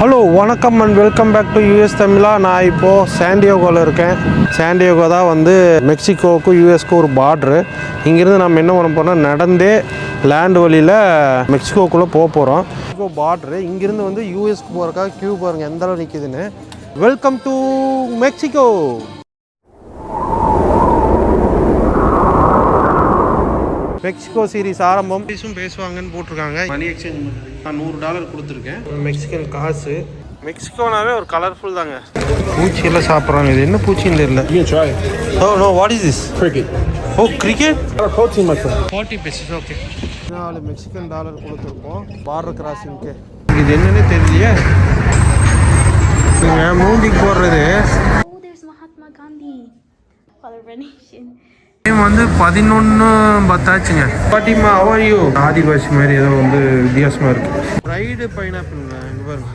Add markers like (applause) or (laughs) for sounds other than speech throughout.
Hello வணக்கம் and welcome back to US தமிழா நான் இப்போது சாண்டியோகோவில் இருக்கேன். சாண்டியோகோ தான் வந்து மெக்சிகோவுக்கும் யூஎஸ்க்கும் ஒரு பார்ட்ரு இங்கேருந்து நம்ம என்ன பண்ண போறோம்னா நடந்தே லேண்ட் வழியில் மெக்சிகோக்குள்ளே போக போகிறோம் மெக்சிகோ பார்ட்ரு இங்கேருந்து வந்து யூஎஸ்க்கு போகிறக்காக கியூ பாருங்கள் எந்த அளவு நிற்கிதுன்னு welcome to Mexico Mexico series ஆரம்பம். பேசும் பேசுவாங்கன்னு போட்டிருக்காங்க. மணி எக்ஸ்சேஞ்ச் நான் நூறு டாலர் கொடுத்துருக்கேன். மெக்சிகன் காசு. மெக்சிகோனாவே ஒரு கலர்ஃபுல் தாங்க. பூச்சியெல்லாம் சாப்பிட்றாங்க. இது என்ன பூச்சின்னு தெரியல. ஓ no what is this Cricket. Oh cricket protein mushroom. Forty pieces okay நாலு மெக்சிகன் டாலர் கொடுத்துருக்கோம். பார்டர் கிராசிங்க்கு இது என்னன்னு தெரியலையே. மூஞ்சிக்கு போடுறது. Oh, there's Mahatma Gandhi. Nation. Time வந்து பதினொன்று பத்தாச்சுங்க. பாட்டிமா அவையோ ஆதிவாசி மாதிரி ஏதோ வந்து வித்தியாசமாக இருக்கு. ஃப்ரைடு பைனாப்பிள்ங்க இங்கே பாருங்க.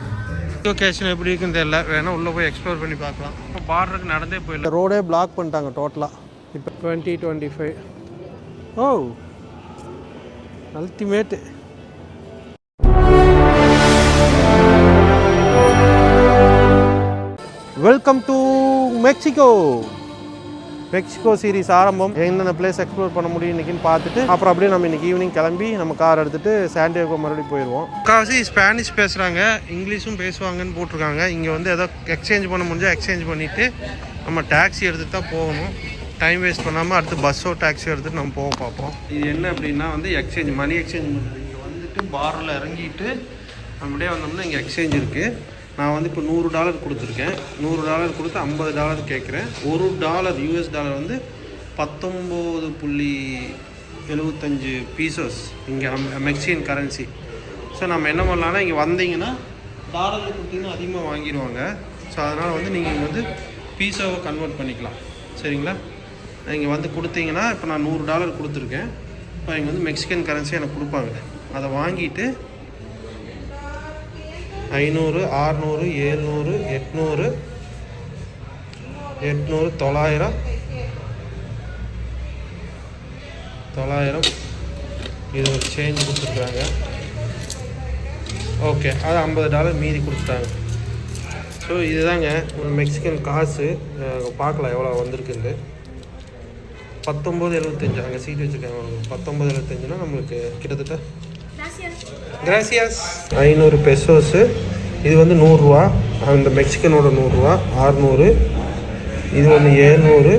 லொக்கேஷன் எப்படி இருக்குன்னு தெரியல. வேணா உள்ளே போய் எக்ஸ்ப்ளோர் பண்ணி பார்க்கலாம். இப்போ பார்டருக்கு நடந்தே போயிடல ரோடே பிளாக் பண்ணிட்டாங்க டோட்டலாக இப்போ twenty twenty five oh. Ultimate welcome to Mexico Mexico series ஆரம்பம் என்னென்ன பிளேஸ் எக்ஸ்ப்ளோர் பண்ண முடியும் இன்னைக்குன்னு பார்த்துட்டு அப்புறம் அப்படியே நம்ம இன்னைக்கு ஈவினிங் கிளம்பி நம்ம கார் எடுத்துட்டு சாண்டியாகோ மறுபடியும் போயிடுவோம் காசி ஸ்பானிஷ் பேசுகிறாங்க இங்கிலீஷும் பேசுவாங்கன்னு போட்டிருக்காங்க. இங்கே வந்து ஏதோ எக்ஸ்சேஞ்ச் பண்ண முடிஞ்சால் எக்ஸ்சேஞ்ச் பண்ணிவிட்டு நம்ம டாக்ஸி எடுத்துகிட்டு தான் போகணும். டைம் வேஸ்ட் பண்ணாமல் அடுத்து பஸ்ஸோ டாக்ஸியோ எடுத்துகிட்டு நம்ம போக பார்ப்போம். இது என்ன அப்படின்னா வந்து எக்ஸ்சேஞ்ச் மணி எக்ஸ்சேஞ்ச் பண்ணுறது இங்கே வந்துட்டு பாரில் இறங்கிட்டு அப்படியே வந்தோம்னா இங்கே எக்ஸ்சேஞ்ச் இருக்குது நான் வந்து இப்போ நூறு டாலர் கொடுத்துருக்கேன். நூறு டாலர் கொடுத்து ஐம்பது டாலர் கேட்குறேன். ஒரு டாலர் யூஎஸ் டாலர் வந்து பத்தொம்போது புள்ளி எழுபத்தஞ்சு பீசஸ் இங்கே மெக்சிகன் கரன்சி. ஸோ நம்ம என்ன பண்ணலான்னா இங்கே வந்தீங்கன்னா டாலரில் கொடுத்தீங்கன்னா அதிகமாக வாங்கிடுவாங்க. ஸோ அதனால் வந்து நீங்கள் இங்கே வந்து பீஸாவை கன்வெர்ட் பண்ணிக்கலாம். சரிங்களா? இங்கே வந்து கொடுத்தீங்கன்னா இப்போ நான் நூறு டாலர் கொடுத்துருக்கேன். இப்போ இங்கே வந்து மெக்சிகன் கரன்சி எனக்கு கொடுப்பாங்க. அதை வாங்கிட்டு ஐநூறு ஆறுநூறு ஏழ்நூறு எட்நூறு எட்நூறு தொள்ளாயிரம் தொள்ளாயிரம். இது ஒரு சேஞ்ச் கொடுத்துருக்குறாங்க ஓகே அது ஐம்பது டாலர் மீதி கொடுத்துட்டாங்க. ஸோ இதுதாங்க ஒரு மெக்சிகன் காசு. பார்க்கலாம் எவ்வளோ வந்திருக்குது பத்தொம்பது எழுபத்தஞ்சு அங்கே சீட் வச்சுருக்காங்க. பத்தொம்பது எழுபத்தஞ்சுனா நம்மளுக்கு கிட்டத்தட்ட கிராசியாஸ் ஐநூறு பெசோஸு இது வந்து நூறுரூவா. அந்த மெக்சிகனோட நூறுரூவா. ஆறுநூறு இது ஒன்று ஏழ்நூறு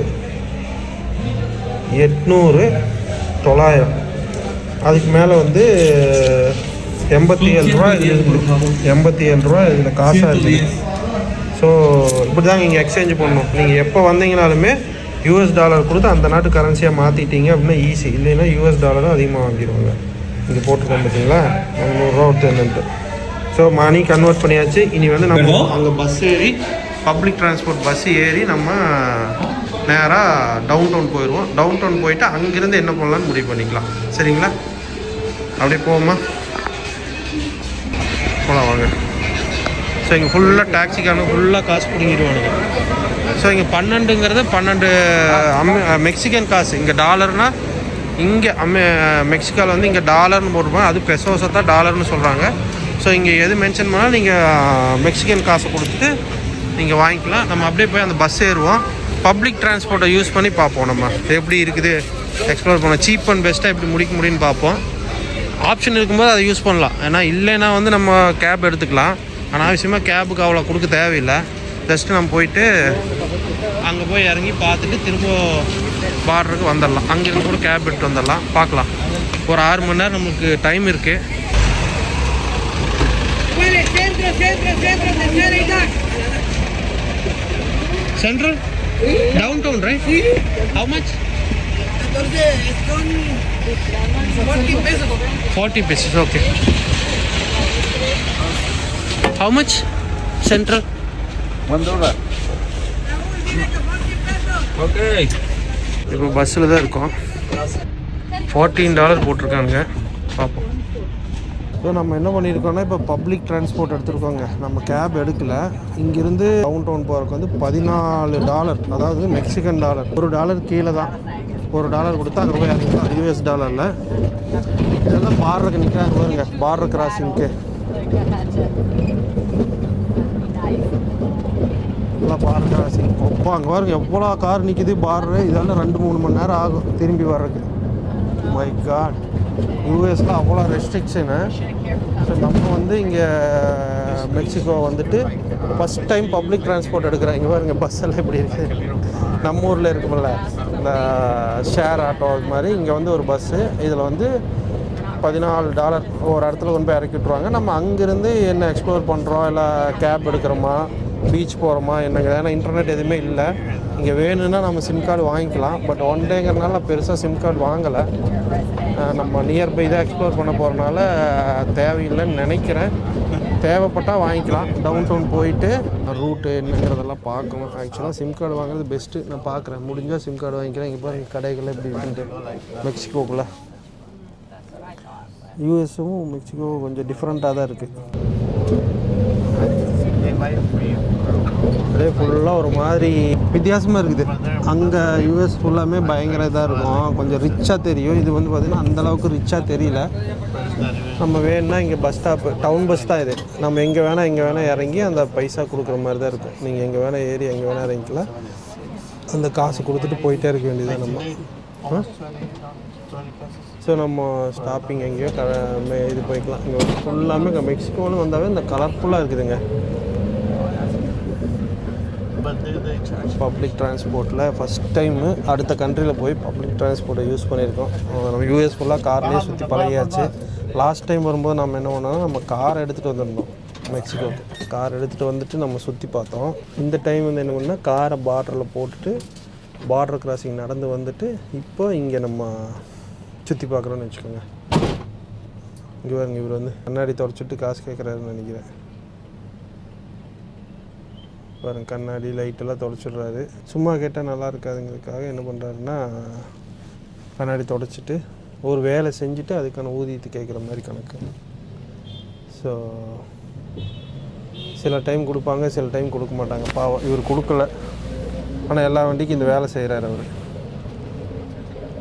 எட்நூறு. தொள்ளாயிரம். அதுக்கு மேலே வந்து எண்பத்தி ஏழு ரூபா இது எண்பத்தி ஏழு ரூபா இதில் காசாக இருக்குது ஸோ இப்படி தாங்க இங்கே எக்ஸ்சேஞ்ச் பண்ணணும். நீங்கள் எப்போ வந்தீங்கனாலுமே யூஎஸ் டாலர் கொடுத்து அந்த நாட்டு கரன்சியாக மாற்றிட்டீங்க அப்படின்னா ஈஸி இல்லைன்னா யூஎஸ் டாலரும் அதிகமாக வாங்கிடுவாங்க. இங்கே போட்டிருக்கோம் பார்த்தீங்களா? நூறுரூவா ஒருத்தர் என்னன்ட்டு ஸோ மணி கன்வெர்ட் பண்ணியாச்சு. இனி வந்து நம்ம அங்கே பஸ் ஏறி பப்ளிக் டிரான்ஸ்போர்ட் பஸ் ஏறி நம்ம நேராக டவுன் டவுன் போயிடுவோம் டவுன் டவுன் போயிட்டு அங்கேருந்து என்ன பண்ணலாம்னு முடிவு பண்ணிக்கலாம். சரிங்களா? அப்படியே போவோமா? போகலாம் வாங்க. ஸோ இங்கே ஃபுல்லாக டாக்ஸிக்கான ஃபுல்லாக காசு பிடிங்கிடுவானுங்க. ஸோ இங்கே பன்னெண்டுங்கிறது பன்னெண்டு அமெ மெக்சிகன் காசு. இங்கே டாலர்னால் இங்கே அமெ மெக்சிகோவில் வந்து இங்கே டாலர்னு போட்டுருப்பாங்க. அது பெசோஸை தான் டாலர்னு சொல்கிறாங்க ஸோ இங்கே எது மென்ஷன் பண்ணால் நீங்கள் மெக்சிகன் காசை கொடுத்துட்டு நீங்கள் வாங்கிக்கலாம். நம்ம அப்படியே போய் அந்த பஸ் ஏறுவோம். பப்ளிக் டிரான்ஸ்போர்ட்டை யூஸ் பண்ணி பார்ப்போம் நம்ம. எப்படி இருக்குது? எக்ஸ்ப்ளோர் பண்ண சீப் அண்ட் பெஸ்ட்டாக எப்படி முடிக்க முடியும்னு பார்ப்போம். ஆப்ஷன் இருக்கும்போது அதை யூஸ் பண்ணலாம். ஏன்னா இல்லைன்னா வந்து நம்ம கேப் எடுத்துக்கலாம். அனாவசியமாக கேபுக்கு அவ்வளோ கொடுக்க தேவையில்லை. ஜஸ்ட்டு நம்ம போயிட்டு அங்கே போய் இறங்கி பார்த்துட்டு திரும்ப பார்டருக்கு வந்துடலாம். அங்கேருந்து கூட கேப் எடுத்து வந்துடலாம். பார்க்கலாம். ஒரு ஆறு மணி நேரம் நமக்கு டைம் இருக்குது central downtown right how much forty pesos. Okay how much central One dollar. இப்போ பஸ்ஸில் தான் இருக்கோம். ஃபார்ட்டீன் டாலர் போட்டிருக்காங்க. பார்ப்போம் இப்போ நம்ம என்ன பண்ணியிருக்கோம்னா இப்போ பப்ளிக் டிரான்ஸ்போர்ட் எடுத்துருக்கோங்க. நம்ம கேப் எடுக்கல. இங்கேருந்து டவுன் டவுன் போகிறதுக்கு வந்து பதினாலு டாலர் அதாவது மெக்சிகன் டாலர் ஒரு டாலர் கீழே தான். ஒரு டாலர் கொடுத்தா அங்கே போய் இறங்கிக்கலாம் யூஎஸ் டாலரில் இதெல்லாம் பார்டருக்கு நிற்கிறாங்க பாருங்க. பார்டர் கிராசிங்க்கு பார் கிராசிங் அப்பா அங்கே பாருங்க எவ்வளோ கார் நிற்கிது பாரு. இதெல்லாம் ரெண்டு மூணு மணி நேரம் ஆகும் திரும்பி வர்றதுக்கு. மை காட் யூஎஸில் அவ்வளோ ரெஸ்ட்ரிக்ஷனு ஸோ நம்ம வந்து இங்கே மெக்சிகோ வந்துட்டு ஃபஸ்ட் டைம் பப்ளிக் டிரான்ஸ்போர்ட் எடுக்கிறேன் இங்கே பாருங்க பஸ் எல்லாம் எப்படி இருக்குது நம்ம ஊரில் இருக்குமில்ல இந்த ஷேர் ஆட்டோ அது மாதிரி. இங்கே வந்து ஒரு பஸ்ஸு இதில் வந்து பதினாலு டாலர் ஒரு இடத்துல கொண்டு போய் இறக்கி விட்ருவாங்க நம்ம அங்கேருந்து என்ன எக்ஸ்ப்ளோர் பண்ணுறோம் இல்லை கேப் எடுக்கிறோமா? பீச் போகிறோமா என்னங்க ஏன்னா இன்டர்நெட் எதுவுமே இல்லை. இங்கே வேணும்னா நம்ம சிம் கார்டு வாங்கிக்கலாம். பட் ஒன் டேங்கிறனால நான் பெருசாக சிம் கார்டு வாங்கலை. நம்ம நியர்பை தான் எக்ஸ்ப்ளோர் பண்ண போகிறனால தேவையில்லைன்னு நினைக்கிறேன். தேவைப்பட்டால் வாங்கிக்கலாம். டவுன் டவுன் போயிட்டு ரூட்டு என்னங்கிறதெல்லாம் பார்க்கணும். ஆக்சுவலாக சிம் கார்டு வாங்குறது பெஸ்ட்டு நான் பார்க்குறேன். முடிஞ்சால் சிம் கார்டு வாங்கிக்கிறேன். இங்கே பாருங்கள் கடைகள் எப்படி இருக்குன்ட்டு. மெக்சிகோக்குள்ளே. யூஎஸும் மெக்சிகோ கொஞ்சம் டிஃப்ரெண்ட்டாக தான் இருக்குது அப்படியே ஃபுல்லாக ஒரு மாதிரி வித்தியாசமாக இருக்குது. அங்கே யூஎஸ் ஃபுல்லாமே பயங்கர இதாக இருக்கும். கொஞ்சம் ரிச்சாக தெரியும். இது வந்து பார்த்திங்கன்னா அந்தளவுக்கு ரிச்சாக தெரியல. நம்ம வேணும்னா இங்கே பஸ் ஸ்டாப்பு டவுன் பஸ் தான் இது. நம்ம எங்கே வேணால் எங்கே வேணால் இறங்கி அந்த பைசா கொடுக்குற மாதிரி தான் இருக்கும். நீங்கள் எங்கே வேணால் ஏறி எங்கே வேணால் இறங்கிக்கலாம். அந்த காசு கொடுத்துட்டு போயிட்டே இருக்க வேண்டியது நம்ம. ஸோ நம்ம ஸ்டாப்பிங் எங்கேயோ க மே- இது போய்க்கலாம். இங்கே ஃபுல்லாமே மெக்சிகோன்னு வந்தாவே இந்த கலர்ஃபுல்லாக இருக்குதுங்க. பப்ளிக் டிரான்ஸ்போர்ட்டில் ஃபஸ்ட் டைமு அடுத்த கண்ட்ரியில் போய் பப்ளிக் டிரான்ஸ்போர்ட்டை யூஸ் பண்ணியிருக்கோம். நம்ம யூஎஸ் ஃபுல்லாக கார்லேயே சுற்றி பழகியாச்சு. லாஸ்ட் டைம் வரும்போது நம்ம என்ன பண்ணோம்னா நம்ம கார் எடுத்துகிட்டு வந்திருந்தோம் மெக்சிகோக்கு கார் எடுத்துகிட்டு வந்துட்டு நம்ம சுற்றி பார்த்தோம். இந்த டைம் வந்து என்ன பண்ணால் காரை பார்டரில் போட்டுட்டு பார்டர் கிராசிங் நடந்து வந்துட்டு இப்போ இங்கே நம்ம சுற்றி பார்க்குறோன்னு வச்சுக்கோங்க. இங்கே பாருங்க இவர் வந்து கண்ணாடி தொடச்சிட்டு காசு கேட்குறாருன்னு நினைக்கிறேன். பாருங்க கண்ணாடி லைட்டெல்லாம் தொடச்சிடுறாரு சும்மா கேட்டால் நல்லா இருக்காதுங்கிறதுக்காக என்ன பண்ணுறாருன்னா கண்ணாடி தொடச்சிட்டு ஒரு வேலை செஞ்சுட்டு அதுக்கான ஊதியத்தை கேட்குற மாதிரி கணக்கு. ஸோ சில டைம் கொடுப்பாங்க சில டைம் கொடுக்க மாட்டாங்க. பாவம் இவர் கொடுக்கல. ஆனால் எல்லா வண்டிக்கும் இந்த வேலை செய்கிறாரு அவர்.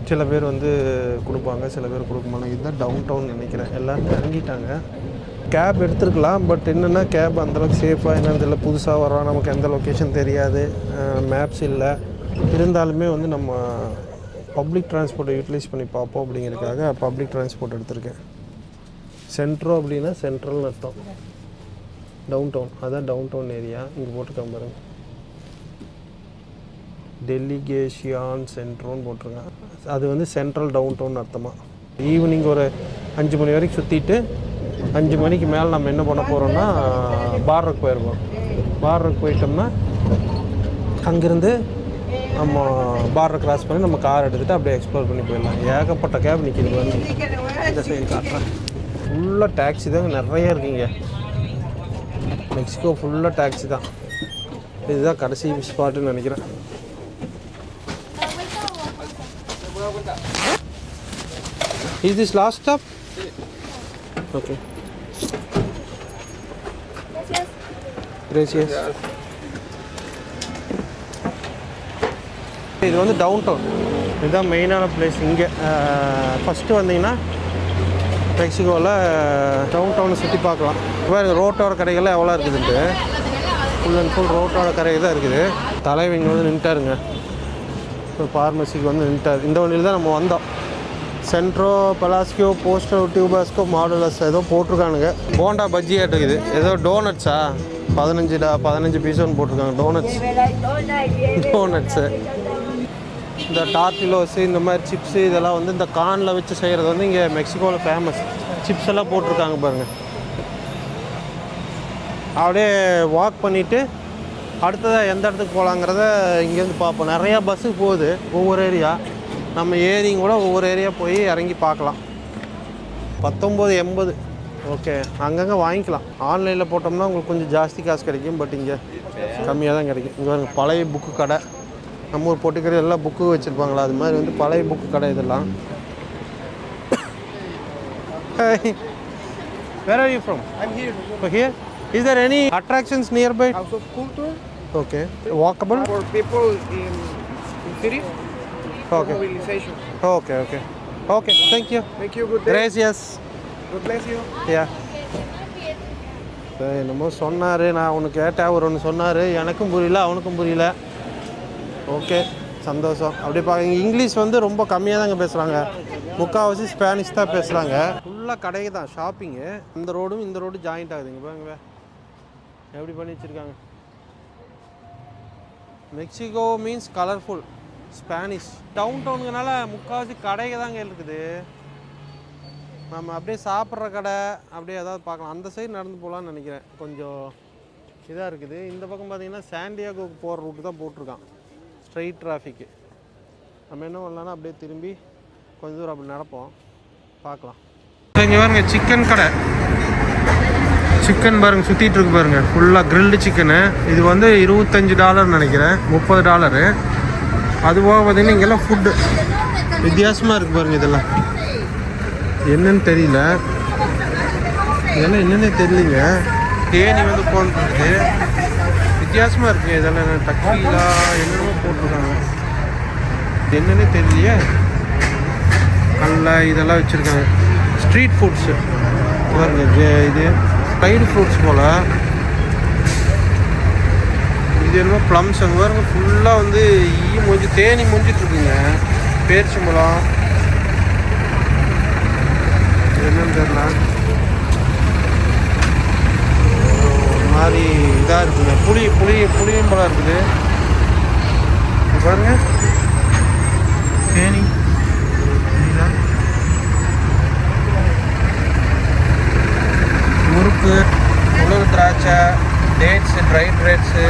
சில பேர் வந்து கொடுப்பாங்க சில பேர் கொடுக்க மாட்டாங்க. இதுதான் டவுன் டவுன் நினைக்கிறேன். எல்லோரும் இறங்கிட்டாங்க. கேப் எடுத்துருக்கலாம் பட் என்னென்னா கேப் அந்தளவுக்கு சேஃபாக என்னென்னு தெரியல. புதுசாக வரோம் நமக்கு எந்த லொக்கேஷன் தெரியாது. மேப்ஸ் இல்லை. இருந்தாலுமே வந்து நம்ம பப்ளிக் டிரான்ஸ்போர்ட்டை யூட்டிலைஸ் பண்ணி பார்ப்போம் அப்படிங்கிறதுக்காக பப்ளிக் டிரான்ஸ்போர்ட் எடுத்திருக்கேன். சென்ட்ரோ அப்படின்னா சென்ட்ரல்னு அர்த்தம். டவுன் டவுன் அதான் டவுன் டவுன் ஏரியா இங்கே போட்டிருக்காங்க பாருங்க. டெல்லிகேஷியான் சென்ட்ரோன்னு போட்டிருக்கேன் அது வந்து சென்ட்ரல் டவுன் டவுன் அர்த்தமாக ஈவினிங் ஒரு அஞ்சு மணி வரைக்கும் சுற்றிட்டு அஞ்சு மணிக்கு மேலே நம்ம என்ன பண்ண போகிறோம்னா பார்டருக்கு போயிடுவோம் பார்டருக்கு போயிட்டோம்னா அங்கேருந்து நம்ம பார்டர் கிராஸ் பண்ணி நம்ம கார் எடுத்துகிட்டு அப்படியே எக்ஸ்ப்ளோர் பண்ணி போயிடலாம். ஏகப்பட்ட கேப் நிற்கிது வந்து இந்த சைடு காட்டுறேன் ஃபுல்லாக டேக்ஸி தாங்க. நிறைய இருக்குங்க. மெக்சிகோ ஃபுல்லாக டேக்ஸி தான். இதுதான் கடைசி ஸ்பாட்டுன்னு நினைக்கிறேன். Is this last stop Okay. Gracias. இது வந்து டவுன் டவுன் இதுதான் மெயினான பிளேஸ் இங்கே ஃபஸ்ட்டு வந்தீங்கன்னா மெக்சிகோவில் டவுன் டவுனை சுற்றி பார்க்கலாம். பாருங்க ரோட்டோர கடைகள்லாம் எவ்வளோ இருக்குதுன்ட்டு ஃபுல் அண்ட் ஃபுல் ரோட்டோட கரை தான் இருக்குது. தலைவர் இங்கே வந்து நின்ட்டாருங்க. இப்போ ஃபார்மசிக்கு வந்து நின்ட்டார். இந்த வண்டியில் தான் நம்ம வந்தோம். சென்ட்ரோ பலாஸ்கியோ போஸ்டோ டியூபாஸ்கோ மாடுலஸ் ஏதோ போட்டிருக்கானுங்க. போண்டா பஜ்ஜி இருக்குது. ஏதோ டோனட்ஸா? பதினஞ்சு டா பதினஞ்சு பீஸ் ஒன்று போட்டிருக்காங்க. டோனட்ஸ். டோனட்ஸு. இந்த டார்டிலோஸு இந்த மாதிரி சிப்ஸு இதெல்லாம் வந்து இந்த கானில் வச்சு செய்கிறது வந்து இங்கே மெக்சிகோவில் ஃபேமஸ் சிப்ஸ் எல்லாம் போட்டிருக்காங்க பாருங்கள் அப்படியே வாக் பண்ணிவிட்டு அடுத்ததாக எந்த இடத்துக்கு போகலாங்கிறத இங்கேருந்து பார்ப்போம். நிறையா பஸ்ஸு போகுது ஒவ்வொரு ஏரியா நம்ம ஏரியும் கூட ஒவ்வொரு ஏரியா போய் இறங்கி பார்க்கலாம் பத்தொம்போது எண்பது ஓகே அங்கங்கே வாங்கிக்கலாம் ஆன்லைனில் போட்டோம்னா உங்களுக்கு கொஞ்சம் ஜாஸ்தி காசு கிடைக்கும் பட் இங்கே கம்மியாக தான் கிடைக்கும் இங்கே பாருங்க பழைய புக்கு கடை நம்ம ஊர் பொட்டிக்கடை எல்லாம் புக்கு வச்சுருப்பாங்களா அது மாதிரி வந்து பழைய புக்கு கடை இதெல்லாம் Where are you from? I'm here. Oh, here? Is there any attractions nearby? House of Culture Okay. Walkable? for people in, in city. Okay. Mobilization. Okay, okay. Okay, thank you. Thank you. Good day. Gracias. God bless you. Yeah. என்னமோ சொன்னார் நான் ஒன்று கேட்டேன் அவர் ஒன்று சொன்னார் எனக்கும் புரியல அவனுக்கும் புரியல ஓகே சந்தோஷம் அப்படி பாருங்க இங்கிலீஷ் வந்து ரொம்ப கம்மியாக தாங்க பேசுகிறாங்க முக்கால்வாசி ஸ்பானிஷ் தான் பேசுகிறாங்க ஃபுல்லாக கடைக்கு தான் ஷாப்பிங்கு இந்த ரோடும் இந்த ரோடும் ஜாயிண்ட் ஆகுதுங்க பாருங்க எப்படி பண்ணி வச்சுருக்காங்க Mexico means colourful Spanish down டவுனுங்கனால முக்கால்வாசி கடைங்க தாங்க இருக்குது. நம்ம அப்படியே சாப்பிட்ற கடை அப்படியே ஏதாவது பார்க்கலாம். அந்த சைடு நடந்து போகலான்னு நினைக்கிறேன். கொஞ்சம் இதாக இருக்குது. இந்த பக்கம் பார்த்தீங்கன்னா சாண்டியாகோக்கு போகிற ரூட்டு தான் போட்டிருக்கான். ஸ்ட்ரெயிட் டிராஃபிக்கு நம்ம என்ன பண்ணலான்னா அப்படியே திரும்பி கொஞ்சம் தூரம் அப்படி நடப்போம். பார்க்கலாம். இங்கே பாருங்க சிக்கன் கடை. சிக்கன் பாருங்க சுற்றிட்டு இருக்கு பாருங்க. ஃபுல்லாக கிரில்டு சிக்கனு இது வந்து இருபத்தஞ்சு டாலர் நினைக்கிறேன். முப்பது டாலரு அது போக பார்த்தீங்கன்னா இங்கெல்லாம் ஃபுட்டு வித்தியாசமாக இருக்குது பாருங்கள் இதெல்லாம். என்னன்னு தெரியல. இதெல்லாம் என்னன்னே தெரியலீங்க. தேனி வந்து போன்றது வித்தியாசமாக இருக்குங்க இதெல்லாம். என்ன டக்கீலா என்னென்னமோ போட்டிருக்காங்க. என்னன்னே தெரியலையே. கடல இதெல்லாம் வச்சுருக்காங்க. ஸ்ட்ரீட் ஃபுட்ஸு பாருங்க இது ஃப்ரைடு ஃப்ரூட்ஸ் போல். இது என்னமோ ப்ளம்ஸ் அங்கே பாருங்க ஃபுல்லாக வந்து ஈ மொஞ்சி தேனி மொஞ்சிட்டு இருக்குங்க பேரிச்சம்பழம் என்னன்னு தெரியல. ஒரு மாதிரி இதாக இருக்குங்க. புளி புளி புளியும் பழம் இருக்குது. பாருங்க. தேனி? முறுக்கு உலர் திராட்சை டேட்ஸு ட்ரை டேட்ஸு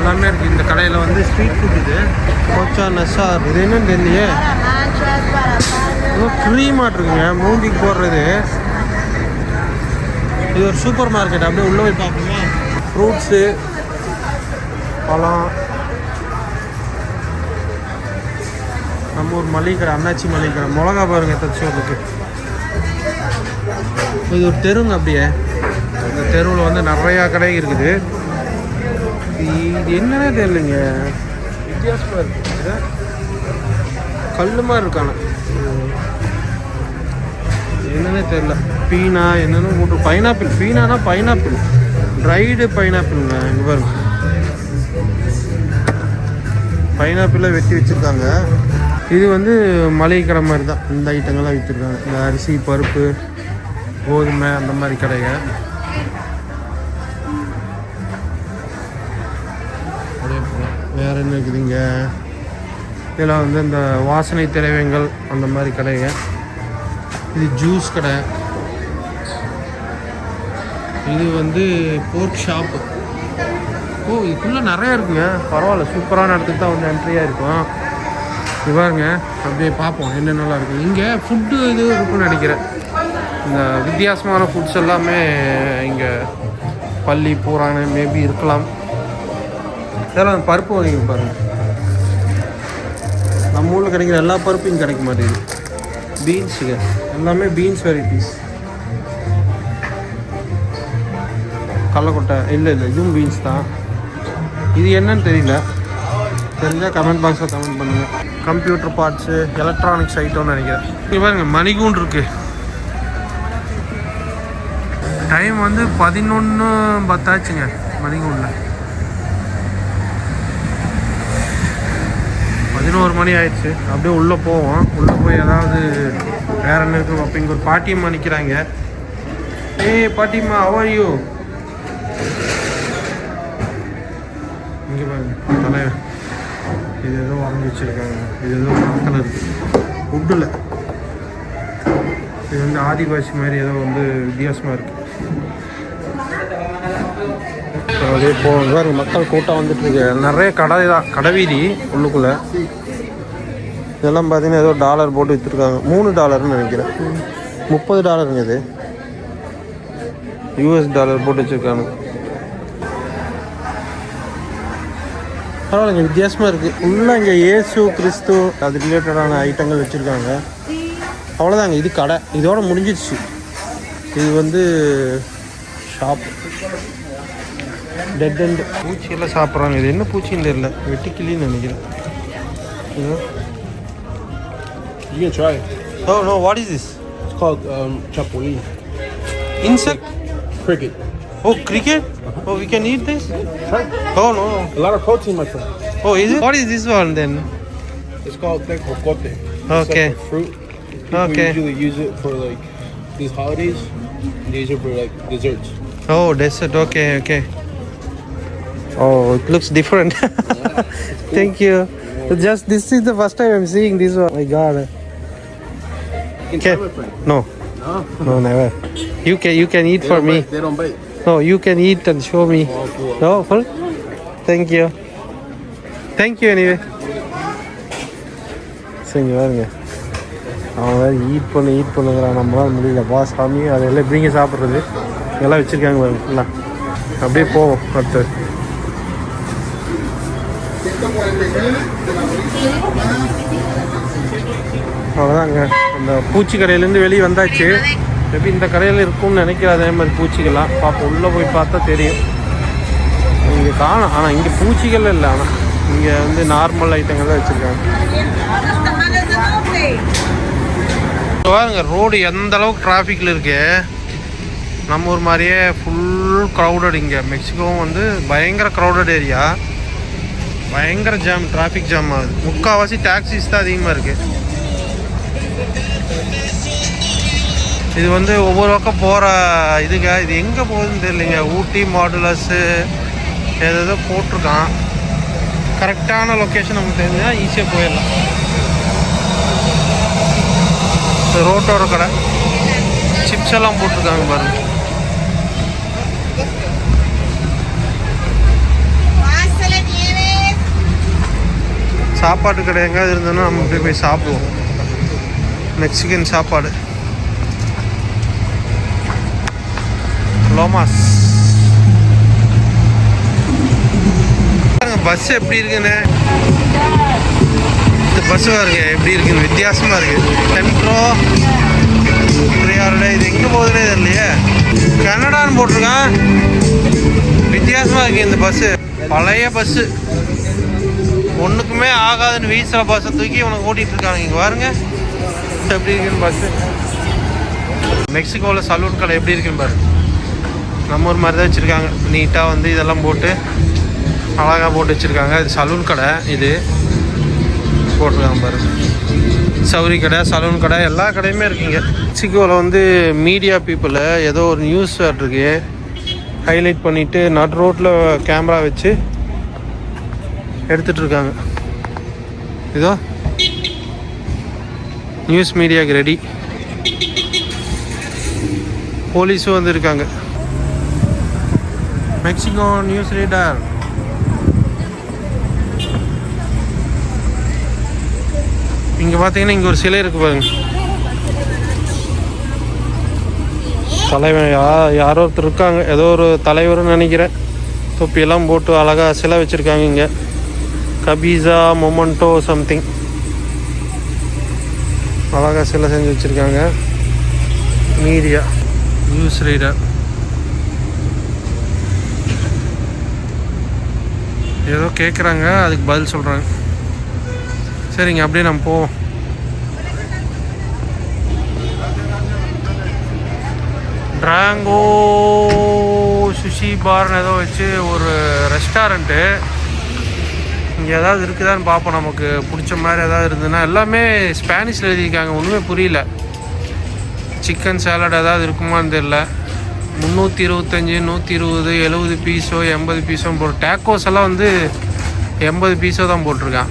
எல்லாமே இருக்குது இந்த கடையில் வந்து ஸ்ட்ரீட் ஃபுட் இது. கோச்சா நெஸ்ஸா இது என்னன்னு தெரியலையே க்ரீமாக இருக்குங்க. மூஞ்சிக்கு போடுறது. இது ஒரு சூப்பர் மார்க்கெட் அப்படியே உள்ளே போய் பார்ப்போமா. ஃப்ரூட்ஸு பழம். நம்ம ஒரு மளிகை கடை அண்ணாச்சி மளிகை கடை மிளகா பாருங்க தச்சுவதுக்கு இது ஒரு தெருங்க அப்படியே. இந்த தெருவில் வந்து நிறையா கடை இருக்குது. இது என்னன்னே தெரியலைங்க. வித்தியாசமாக இருக்குது கல் மாதிரி இருக்கான. என்னன்னே தெரியல. பீனா என்னன்னு போட்டு பைனாப்பிள். பீனானா பைனாப்பிள். ட்ரைடு பைனாப்பிள்ங்க இங்கே பாருங்க. பைனாப்பிளை வெட்டி வச்சுருக்காங்க. இது வந்து மளிகை கடை மாதிரி தான். இந்த ஐட்டங்கள்லாம் விற்றுருக்காங்க இந்த அரிசி பருப்பு கோதுமை அந்த மாதிரி கடைங்க. என்ன இருக்குதுங்க. இதெல்லாம் வந்து இந்த வாசனை திரவியங்கள் அந்த மாதிரி கடைங்க. இது ஜூஸ் கடை. இது வந்து போர்க் ஷாப்பு. ஓ இதுக்குள்ளே நிறையா இருக்குங்க. பரவாயில்ல சூப்பரான இடத்துக்கு தான் வந்து என்ட்ரியாக இருக்கும். இவாருங்க அப்படியே பார்ப்போம் என்னென்னலாம் இருக்குது இங்கே ஃபுட்டு இது இருக்குன்னு நினைக்கிறேன். இந்த வித்தியாசமான ஃபுட்ஸ் எல்லாமே இங்கே பள்ளி பூரான மேபி இருக்கலாம். இதெல்லாம் பருப்பு வகைங்க பாருங்கள் நம்ம ஊரில் கிடைக்கிற எல்லா பருப்பும் கிடைக்க மாட்டேங்குது. பீன்ஸுங்க எல்லாமே பீன்ஸ் வெரைட்டிஸ் கடலக்கொட்டை இல்லை இல்லை இதுவும் பீன்ஸ் தான். இது என்னன்னு தெரியல. தெரிஞ்சால் கமெண்ட் பாக்ஸில் கமெண்ட் பண்ணுங்கள் கம்ப்யூட்டர் பார்ட்ஸு எலக்ட்ரானிக்ஸ் ஐட்டம்னு நினைக்கிறேன். இங்கே பாருங்க மணிகூண்டு இருக்குது டைம் வந்து பதினொன்று பத்தாச்சுங்க மணிகூண்டில் பதினோரு மணி ஆயிடுச்சு. அப்படியே உள்ளே போவோம். உள்ளே போய் ஏதாவது வேற என்ன இருக்கும் அப்போ இங்கே ஒரு பாட்டியம்மா நிற்கிறாங்க ஏய் பாட்டியம்மா அவாரியோ இங்கே பாருங்க தலைவன் இது ஏதோ வாங்கி வச்சுருக்காங்க. இது ஏதோ மரத்தில் இருக்குது உட்டில். இது வந்து ஆதிவாசி மாதிரி ஏதோ வந்து வித்தியாசமாக இருக்குது அதே போகும் மக்கள் கூட்டம் வந்துட்டு இருக்கு. நிறைய கடை தான் கடைவீதி உள்ளுக்குள்ளே. இதெல்லாம் பார்த்தீங்கன்னா ஏதோ டாலர் போட்டு விற்றுருக்காங்க மூணு டாலர்னு நினைக்கிறேன். முப்பது டாலருங்க இது. யூஎஸ் டாலர் போட்டு வச்சுருக்காங்க. பரவாயில்லைங்க வித்தியாசமாக இருக்குது உள்ளே இங்கே இயேசு கிறிஸ்து அது ரிலேட்டடான ஐட்டங்கள் வச்சுருக்காங்க. அவ்வளோதாங்க இது கடை. இதோட முடிஞ்சிடுச்சு இது வந்து ஷாப் டெட் அண்ட் பூச்சியெல்லாம் சாப்பிட்றாங்க. இது என்ன பூச்சின்னு தெரியல. வெட்டிக்கிளின்னு நினைக்கிறேன். You can try. No, no. What is this? It's called um, chapulín. Insect? Cricket. Oh, cricket? Uh-huh. Oh, we can eat this? Try. Oh, no. A lot of protein, my friend. Oh, is it? What is this one then? It's called tecocote. Okay. It's like fruit. People okay. usually use it for like these holidays. These are for like desserts. Oh, dessert. Okay, okay. Oh, it looks different. (laughs) yeah, cool. Thank you. Just this is the first time I'm seeing this one. Oh my God. Can. No, No. no, never. You can you can eat They for me. Bite. They don't bite. No, you can eat and show me. Oh, cool. No, full. Thank you. Thank you anyway. சரிங்க பாருங்க அவன் வேறு eat பண்ணு eat பண்ணுங்கிறான் நம்மளால முடியல பா சாமி அதெல்லாம் எப்படிங்க சாப்பிட்றது இதெல்லாம் வச்சுருக்காங்க பாருங்க ஃபுல்லாக அப்படியே போவோம் அடுத்து அவ்வளோதாங்க அந்த பூச்சி கடையிலேருந்து வெளியே வந்தாச்சு. மேபி இந்த கடையில் இருக்கும்னு நினைக்கிறேன் அதே மாதிரி பூச்சிகள்லாம். பார்ப்போம் உள்ளே போய் பார்த்தா தெரியும். இங்கே காணும். ஆனால் இங்கே பூச்சிகள் இல்லை. ஆனால் இங்கே வந்து நார்மல் ஐட்டங்கள் தான் வச்சுருக்காங்க. பாருங்க ரோடு எந்த அளவுக்கு டிராஃபிக்கில் இருக்கு. நம்ம ஊர் மாதிரியே ஃபுல் க்ரௌடட் இங்கே. மெக்சிகோவும் வந்து பயங்கர க்ரௌடட் ஏரியா பயங்கர ஜாம் டிராஃபிக் ஜாம் ஆகுது. முக்கால்வாசி டாக்ஸிஸ் தான் அதிகமாக இருக்குது இது வந்து ஒவ்வொரு பக்கம் போகிற இதுங்க. இது எங்கே போகுதுன்னு தெரியலைங்க. ஊட்டி மாடுலஸ்ஸு ஏதேதோ போட்டிருக்கான். கரெக்டான லொக்கேஷன் நமக்கு தெரிஞ்சுன்னா ஈஸியாக போயிடலாம். ரோட்டோர கடை. சிப்ஸ் எல்லாம் போட்டிருக்காங்க பாருங்க. சாப்பாட்டு கடை எங்கேயாவது இருந்ததுன்னா நம்ம அப்படியே போய் சாப்பிடுவோம். மெக்சிகன் சாப்பாடு. லோமாஸ் பஸ் எப்படி இருக்குன்னு. இந்த பஸ் பாருங்க எப்படி இருக்குன்னு. வித்தியாசமா இருக்கு. சென்ட்ரோ பிரியாரோட இது எங்க போகுதுன்னே தெரியலையே. கனடான்னு போட்டிருக்கான். வித்தியாசமா இருக்கு இந்த பஸ் பழைய பஸ் ஒண்ணுக்குமே ஆகாதுன்னு வீசுற பஸ்ஸை தூக்கி உனக்கு ஓட்டிட்டு இருக்காங்க இங்க பாருங்க எப்படி இருக்குன்னு பஸ்ஸு மெக்சிகோவில் சலூன் கடை எப்படி இருக்குன்னு பாரு. நம்ம ஒரு மாதிரி தான் வச்சுருக்காங்க. நீட்டாக வந்து இதெல்லாம் போட்டு அழகாக போட்டு வச்சுருக்காங்க. இது சலூன் கடை இது போட்டிருக்காங்க பாரு. சௌரி கடை சலூன் கடை எல்லா கடையுமே இருக்குங்க மெக்சிகோவில் வந்து மீடியா பீப்புளை ஏதோ ஒரு நியூஸ் இருக்கு. ஹைலைட் பண்ணிவிட்டு நட் ரோட்டில் கேமரா வச்சு எடுத்துகிட்ருக்காங்க இதோ நியூஸ் மீடியாவுக்கு ரெடி. போலீஸும் வந்து இருக்காங்க மெக்சிகோ நியூஸ் ரீடர். இங்கே பார்த்தீங்கன்னா இங்கே ஒரு சிலை இருக்குது பாருங்க. தலைவன் யா யாரோ ஒருத்தர் இருக்காங்க. ஏதோ ஒரு தலைவர்னு நினைக்கிறேன். தொப்பியெல்லாம் போட்டு அழகாக சிலை வச்சுருக்காங்க இங்கே. கபீஸா மொமெண்டோ சம்திங். அழகாக சிலை செஞ்சு வச்சுருக்காங்க. மீடியா நியூஸ் ரீடர் ஏதோ கேட்குறாங்க அதுக்கு பதில் சொல்கிறாங்க சரிங்க அப்படியே நம்ம போவோம். ட்ராங்கோ சுஷி பார்னு ஏதோ வச்சு ஒரு ரெஸ்டாரண்ட்டு இங்கே ஏதாவது இருக்குதான்னு பார்ப்போம். நமக்கு பிடிச்ச மாதிரி ஏதாவது இருந்ததுன்னா எல்லாமே ஸ்பானிஷில் எழுதியிருக்காங்க. ஒன்றுமே புரியல. சிக்கன் சாலட் ஏதாவது இருக்குமான்னு தெரில முந்நூற்றி இருபத்தஞ்சி நூற்றி இருபது எழுபது பீஸோ எண்பது பீஸோ போட்டு டேக்கோஸ் எல்லாம் வந்து எண்பது பீஸோ தான் போட்டிருக்கான்.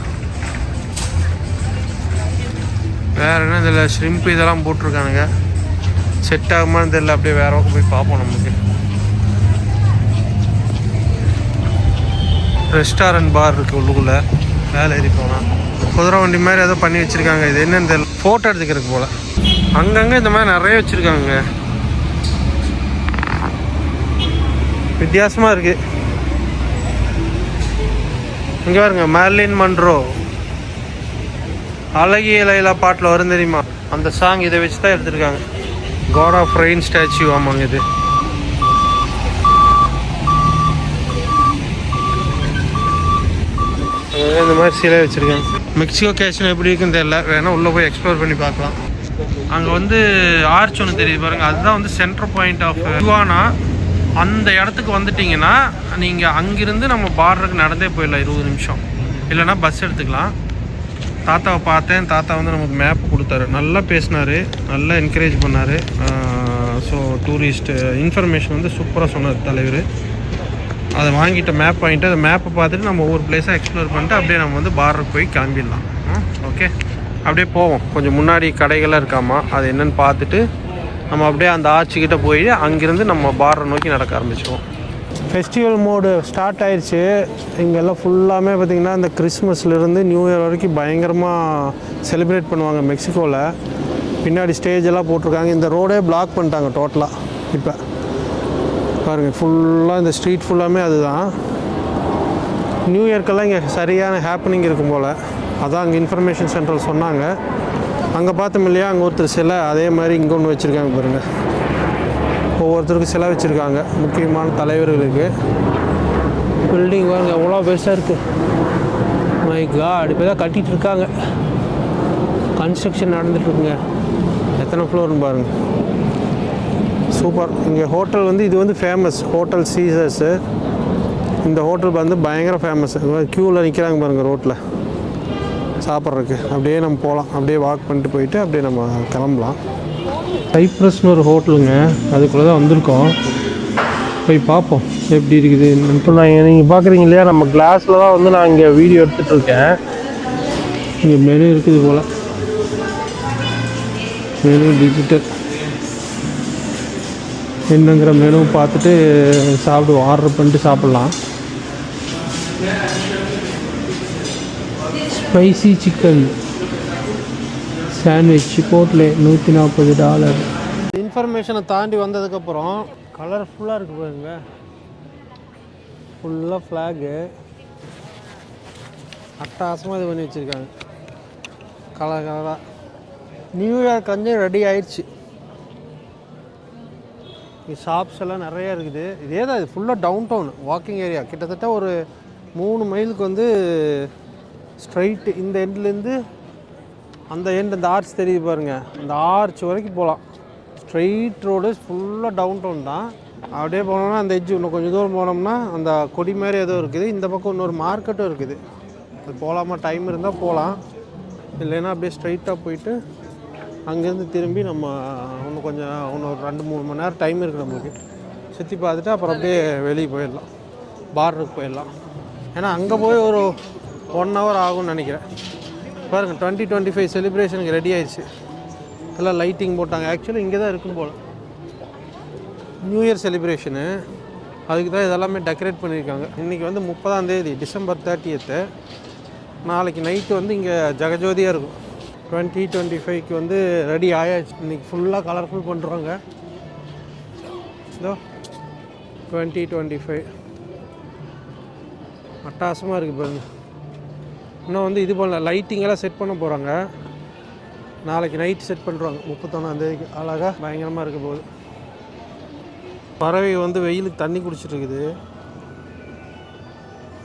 வேறு என்ன இதில் ஷ்ரிம்ப் இதெல்லாம் போட்டிருக்கானுங்க. செட் ஆகுமான்னு தெரில அப்படியே வேற பக்கம் போய் பார்ப்போம் நமக்கு. ரெஸ்டாரண்ட் பார் இருக்கு உள்ளுக்குள்ள. மேலே ஏறி போனால் குதிரை வண்டி மாதிரி ஏதோ பண்ணி வச்சிருக்காங்க. இது என்னன்னு தெரியல. ஃபோட்டோ எடுத்துக்கிறதுக்கு போல. அங்கங்கே இந்த மாதிரி நிறைய வச்சிருக்காங்க. வித்தியாசமாக இருக்கு. இங்கே பாருங்க மேர்லின் மன்ரோ அழகிய லைலா பாட்டில் வரும் தெரியுமா? அந்த சாங் இதை வச்சு தான் எடுத்திருக்காங்க. காட் ஆஃப் ரெயின் ஸ்டாச்சு ஆமாங்க இது. இந்த மாதிரி சிலை வச்சுருக்காங்க மெக்சிகோ கேஷன் எப்படி இருக்குன்னு தெரியல. வேணால் உள்ளே போய் எக்ஸ்ப்ளோர் பண்ணி பார்க்கலாம். அங்கே வந்து ஆர்ச் ஒன்று தெரியுது பாருங்கள் அதுதான் வந்து சென்டர் பாயிண்ட் ஆஃப் யுவானா அந்த இடத்துக்கு வந்துட்டிங்கன்னா நீங்கள் அங்கிருந்து நம்ம பார்டருக்கு நடந்தே போயிடலாம். இருபது நிமிஷம். இல்லைன்னா பஸ் எடுத்துக்கலாம். தாத்தாவை பார்த்தேன். தாத்தா வந்து நமக்கு மேப் கொடுத்தாரு. நல்லா பேசினார். நல்லா என்கரேஜ் பண்ணார். ஸோ டூரிஸ்ட்டு இன்ஃபர்மேஷன் வந்து சூப்பராக சொன்னார் தலைவர். அதை வாங்கிட்ட மேப் வாங்கிட்டு அந்த மேப்பை பார்த்துட்டு நம்ம ஒவ்வொரு பிளேஸாக எக்ஸ்ப்ளோர் பண்ணிட்டு அப்படியே நம்ம வந்து பார்டருக்கு போய் கிளம்பிடலாம். ஓகே அப்படியே போவோம். கொஞ்சம் முன்னாடி கடைகள்லாம் இருக்காமா அது என்னன்னு பார்த்துட்டு நம்ம அப்படியே அந்த ஆட்சிக்கிட்ட போய் அங்கேருந்து நம்ம பார்டரை நோக்கி நடக்க ஆரம்பிச்சிடுவோம் ஃபெஸ்டிவல் மோடு ஸ்டார்ட் ஆயிடுச்சு இங்கெல்லாம் ஃபுல்லாமே பார்த்திங்கன்னா இந்த கிறிஸ்மஸ்லேருந்து நியூ இயர் வரைக்கும் பயங்கரமாக செலிப்ரேட் பண்ணுவாங்க மெக்சிகோவில் பின்னாடி ஸ்டேஜ் எல்லாம் போட்டிருக்காங்க. இந்த ரோடே பிளாக் பண்ணிட்டாங்க டோட்டலாக இப்போ. பாருங்கள் ஃபுல்லாக இந்த ஸ்ட்ரீட் ஃபுல்லாமே அதுதான். நியூ இயர்க்கெல்லாம் இங்கே சரியான ஹாப்பனிங் இருக்கும் போல். அதான் அங்கே இன்ஃபர்மேஷன் சென்டர் சொன்னாங்க. அங்கே பார்த்தோம் இல்லையா அங்கே ஒருத்தர் சிலை அதே மாதிரி இங்கே ஒன்று வச்சுருக்காங்க பாருங்கள் ஒவ்வொருத்தருக்கும் சிலை வச்சுருக்காங்க. முக்கியமான தலைவர்களுக்கு பில்டிங் பாருங்கள் எவ்வளோ பெருசாக இருக்குது மை காட் இப்போ தான் கட்டிகிட்டு இருக்காங்க. கன்ஸ்ட்ரக்ஷன் நடந்துட்டுருக்குங்க எத்தனை ஃப்ளோர்னு பாருங்கள் சூப்பர். இங்கே ஹோட்டல் வந்து இது வந்து ஃபேமஸ் ஹோட்டல் சீசர்ஸு இந்த ஹோட்டல் வந்து பயங்கர ஃபேமஸ் க்யூவில் நிற்கிறாங்க பாருங்கள் ரோட்டில் சாப்பிட்றதுக்கு. அப்படியே நம்ம போகலாம் அப்படியே வாக் பண்ணிட்டு போயிட்டு அப்படியே நம்ம கிளம்பலாம். சைப்ரஸ்னு ஒரு ஹோட்டலுங்க. அதுக்குள்ளே தான் வந்திருக்கோம். போய் பார்ப்போம். எப்படி இருக்குது இப்போ நான் நீங்கள் பார்க்குறீங்க இல்லையா? நம்ம கிளாஸில் தான் வந்து நான் இங்கே வீடியோ எடுத்துகிட்டு இருக்கேன். இங்கே மெனு இருக்குது போல். மெனு டிஜிட்டல் என்னங்கிற மெனு பார்த்துட்டு சாப்பிடுவோம். ஆர்டர் பண்ணிட்டு சாப்பிட்லாம். ஸ்பைசி சிக்கன் சாண்ட்விச் சிப்போட்லே நூற்றி நாற்பது டாலர் இன்ஃபர்மேஷனை தாண்டி வந்ததுக்கப்புறம் கலர்ஃபுல்லாக இருக்குது பாருங்க. ஃபுல்லாக ஃப்ளாகு அட்டகாசமாக இது பண்ணி வச்சுருக்காங்க. கலர் கலராக நியூ இயர்க்கு வந்து ரெடி ஆயிடுச்சு. ஷாப்ஸ் எல்லாம் நிறையா இருக்குது. இதே தான் இது ஃபுல்லாக டவுன் டவுன் வாக்கிங் ஏரியா கிட்டத்தட்ட ஒரு மூணு மைலுக்கு வந்து ஸ்ட்ரைட்டு இந்த எண்ட்லேருந்து அந்த எண்ட் அந்த ஆர்ச் தெரியுது பாருங்கள் அந்த ஆர்ச் வரைக்கும் போகலாம். ஸ்ட்ரைட் ரோடு ஃபுல்லாக டவுன் டவுன் தான். அப்படியே போனோம்னா அந்த எஜ்ஜு இன்னும் கொஞ்சம் தூரம் போனோம்னா அந்த கொடி மாதிரி ஏதோ இருக்குது. இந்த பக்கம் இன்னொரு மார்க்கெட்டும் இருக்குது. அது போகலாமா டைம் இருந்தால் போகலாம். இல்லைன்னா அப்படியே ஸ்ட்ரைட்டாக போயிட்டு அங்கேருந்து திரும்பி நம்ம இன்னும் கொஞ்சம் இன்னும் ஒரு ரெண்டு மூணு மணி நேரம் டைம் இருக்குது நம்மளுக்கு. சுற்றி பார்த்துட்டு அப்புறம் அப்படியே வெளியே போயிடலாம். பார்டருக்கு போயிடலாம். ஏன்னா அங்கே போய் ஒரு ஒன் ஹவர் ஆகும்னு நினைக்கிறேன். பாருங்கள் டுவெண்ட்டி டுவெண்ட்டி ஃபைவ் செலிப்ரேஷனுக்கு ரெடி ஆயிடுச்சு. எல்லாம் லைட்டிங் போட்டாங்க. ஆக்சுவலி இங்கே தான் இருக்கும் போல் நியூ இயர் செலிப்ரேஷனு அதுக்கு தான் இதெல்லாமே டெக்கரேட் பண்ணியிருக்காங்க. இன்றைக்கி வந்து முப்பதாம் தேதி டிசம்பர் தேர்ட்டியத்து நாளைக்கு நைட்டு வந்து இங்கே ஜெகஜோதியாக இருக்கும். டுவெண்ட்டி டுவெண்ட்டி ஃபைவ்க்கு வந்து ரெடி ஆயாச்சு. இன்றைக்கி ஃபுல்லாக கலர்ஃபுல் பண்ணுறாங்க இதோ டுவெண்ட்டி டுவெண்ட்டி ஃபைவ் அட்டாசமாக இருக்குது பாருங்க. இன்னும் வந்து இது பண்ணல லைட்டிங்கெல்லாம் செட் பண்ண போகிறாங்க நாளைக்கு நைட் செட் பண்ணுறாங்க முப்பத்தொன்னாந்தேதிக்கு அழகாக பயங்கரமாக இருக்க போகுது. பறவை வந்து வெயிலுக்கு தண்ணி குடிச்சிட்டு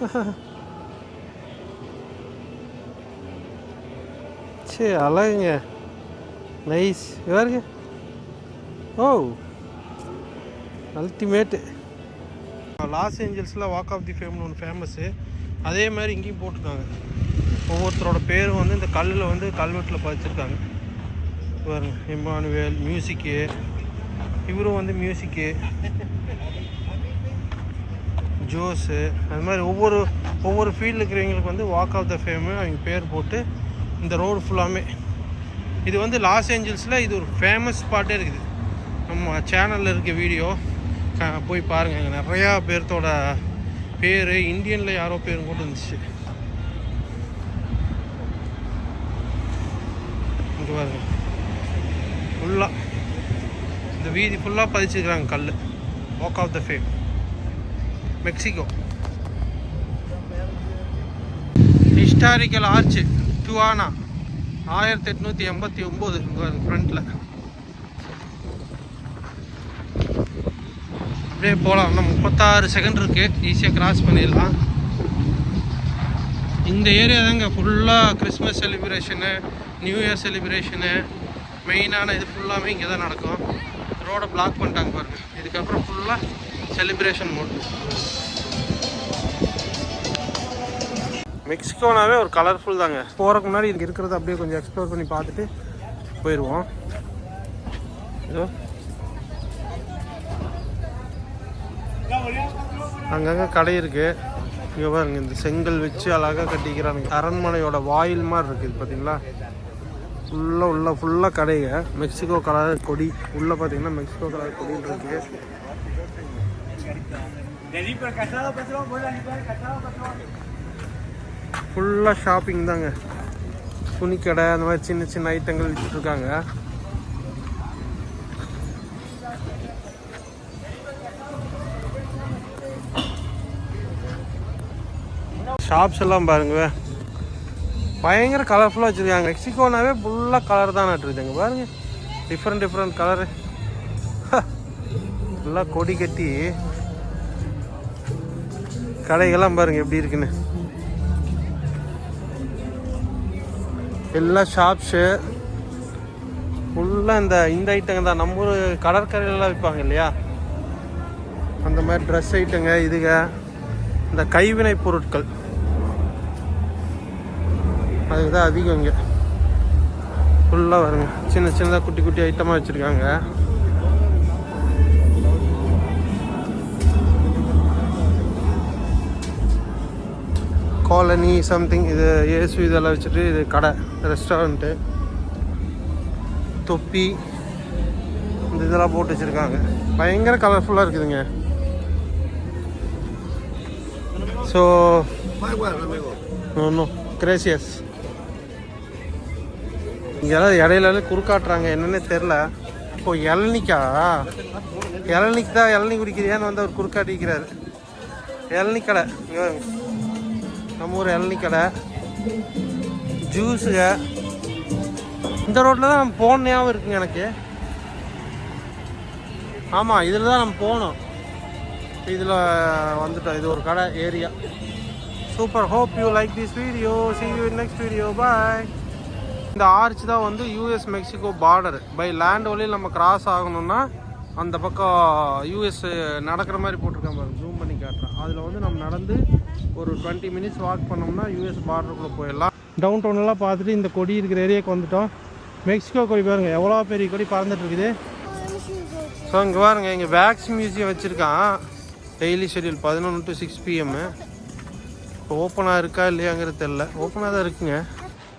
(laughs) சே அழகுங்க. நைஸ் பாருங்க. ஓ அல்டிமேட்டு லாஸ் ஏஞ்சல்ஸில் வாக் ஆஃப் தி ஃபேம்னு ஒன்று ஃபேமஸ்ஸு அதே மாதிரி இங்கேயும் போட்டிருக்காங்க. ஒவ்வொருத்தரோட பேரும் வந்து இந்த கல்லில் வந்து கல்வெட்டில் பதிச்சிருக்காங்க. பாருங்க இம்மானுவேல் மியூசிக்கு இவரும் வந்து மியூசிக்கு ஜோஸு அது மாதிரி ஒவ்வொரு ஒவ்வொரு ஃபீல்டில் இருக்கிறவங்களுக்கு வந்து வாக் ஆஃப் த ஃபேமு அவங்க பேர் போட்டு இந்த ரோடு ஃபுல்லாமே இது வந்து லாஸ் ஏஞ்சல்ஸில் இது ஒரு ஃபேமஸ் ஸ்பாட்டே இருக்குது. நம்ம சேனலில் இருக்க வீடியோ போய் பாருங்கள் இங்கே நிறையா பேர்த்தோட பேர். இந்தியனில் யாரோ பேரும் கூட இருந்துச்சு. இங்கே பாருங்க. ஃபுல்லாக இந்த வீதி ஃபுல்லாக பதிச்சிருக்கிறாங்க கல் walk of the fame Mexico historical arch டுவானா ஆயிரத்தி எட்நூற்றி எண்பத்தி ஒம்பது ஃப்ரண்ட்டில் அப்படியே போகலாம் இன்னும் முப்பத்தாறு செகண்ட் இருக்குது ஈஸியாக கிராஸ் பண்ணிடலாம். இந்த ஏரியா தாங்க ஃபுல்லாக Christmas celebration new year celebration மெயினான இது ஃபுல்லாமே இங்கே தான் நடக்கும். ரோடை பிளாக் பண்ணிட்டாங்க பாருங்கள் இதுக்கப்புறம் ஃபுல்லாக செலிப்ரேஷன் மோட் மெக்சிகோனாவே ஒரு கலர்ஃபுல் தாங்க. போகிறதுக்கு முன்னாடி இங்கே இருக்கிறத அப்படியே கொஞ்சம் எக்ஸ்ப்ளோர் பண்ணி பார்த்துட்டு போயிடுவோம் இதோ. அங்கங்கே கடை இருக்கு. இங்கே பாருங்க இந்த செங்கல் வச்சு அழகாக கட்டிக்கிறானுங்க. அரண்மனையோட வாயில் மாதிரி இருக்குது பார்த்தீங்களா? ஃபுல்லாக உள்ள ஃபுல்லாக கடைங்க. மெக்சிகோ கலர் கொடி. உள்ளே பார்த்தீங்கன்னா மெக்சிகோ கலர் கொடி இருக்கு. ஃபுல்லாக ஷாப்பிங் தாங்க. துணிக்கடை அந்த மாதிரி சின்ன சின்ன ஐட்டங்கள் வித்துட்டு இருக்காங்க ஷாப்ஸ் எல்லாம் பாருங்க. பயங்கர கலர்ஃபுல்லாக வச்சுருக்காங்க. மெக்சிகோனாவே ஃபுல்லாக கலர் தான் நட்டுருக்குதுங்க பாருங்க. டிஃப்ரெண்ட் டிஃப்ரெண்ட் கலரு ஃபுல்லாக கொடி கட்டி. கடைகள்லாம் பாருங்கள் எப்படி இருக்குன்னு. எல்லா ஷாப்ஸு ஃபுல்லாக இந்த இந்த ஐட்டங்க தான். நம்ம ஊர் கடற்கரையிலலாம் விற்பாங்க இல்லையா? அந்த மாதிரி ட்ரெஸ் ஐட்டங்க இதுங்க. இந்த கைவினை பொருட்கள். அதுதான் அதிகம் இங்கே. ஃபுல்லாக வருங்க. சின்ன சின்னதாக குட்டி குட்டி ஐட்டமாக வச்சுருக்காங்க. காலனி சம்திங் இது ஏசு இதெல்லாம் வச்சுட்டு இது கடை ரெஸ்டாரண்ட்டு தொப்பி இந்த இதெல்லாம் போட்டு வச்சுருக்காங்க. பயங்கர கலர்ஃபுல்லாக இருக்குதுங்க. ஸோ ஒன்றும் கிரேசியஸ் இங்கெல்லாம் இடையில குறுக்காட்டுறாங்க என்னன்னே தெரில இப்போ இளநிக்கா? இளநிக்கு தான் இளநீ குடிக்கிறியான்னு வந்து அவர் குறுக்காட்டிக்கிறாரு. இளநீ கடை நம்ம ஊர் இளநி கடை. ஜூஸுங்க இந்த ரோட்டில் தான் நம்ம போன ஞாபகம் இருக்குங்க எனக்கு. ஆமாம் இதில் தான் நம்ம போனோம் இதில் வந்துட்டோம். இது ஒரு கடை area. Super hope you like this video see you next video bye இந்த ஆர்ச் தான் வந்து US Mexico border by land வழியில் நம்ம கிராஸ் ஆகணும்னா அந்த பக்கம் யூஎஸ் நடக்கிற மாதிரி போட்டிருக்கேன் பாருங்க. ஜூம் பண்ணி காட்டுறேன். அதில் வந்து நம்ம நடந்து ஒரு டுவெண்ட்டி மினிட்ஸ் வாக் பண்ணோம்னா யூஎஸ் பார்டருக்குள்ளே போயிடலாம். டவுன் டவுனெல்லாம் பார்த்துட்டு இந்த கொடி இருக்கிற ஏரியாவுக்கு வந்துட்டோம். மெக்சிகோ கொடி பாருங்க எவ்வளோ பெரிய கொடி பறந்துட்டு இருக்குது. ஸோ இங்கே பாருங்க இங்கே வேக்ஸ் மியூசியம் வச்சுருக்கான். டெய்லி ஷெட்யூல் பதினொன்று டு சிக்ஸ் பிஎம்மு இப்போ ஓப்பனாக இருக்கா இல்லையாங்கிறது தெரில ஓப்பனாக தான் இருக்குங்க.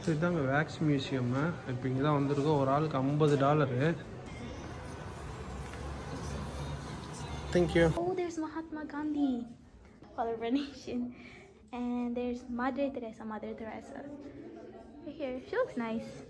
ஸோ இதுதாங்க வேக்ஸ் மியூசியம்மு இப்போ இங்கே தான் வந்திருக்கோம். ஒரு ஆளுக்கு ஐம்பது dollar thank you Oh, there's Mahatma Gandhi, Of nation. And there's Madre Teresa, Mother Teresa. Right here. She looks nice.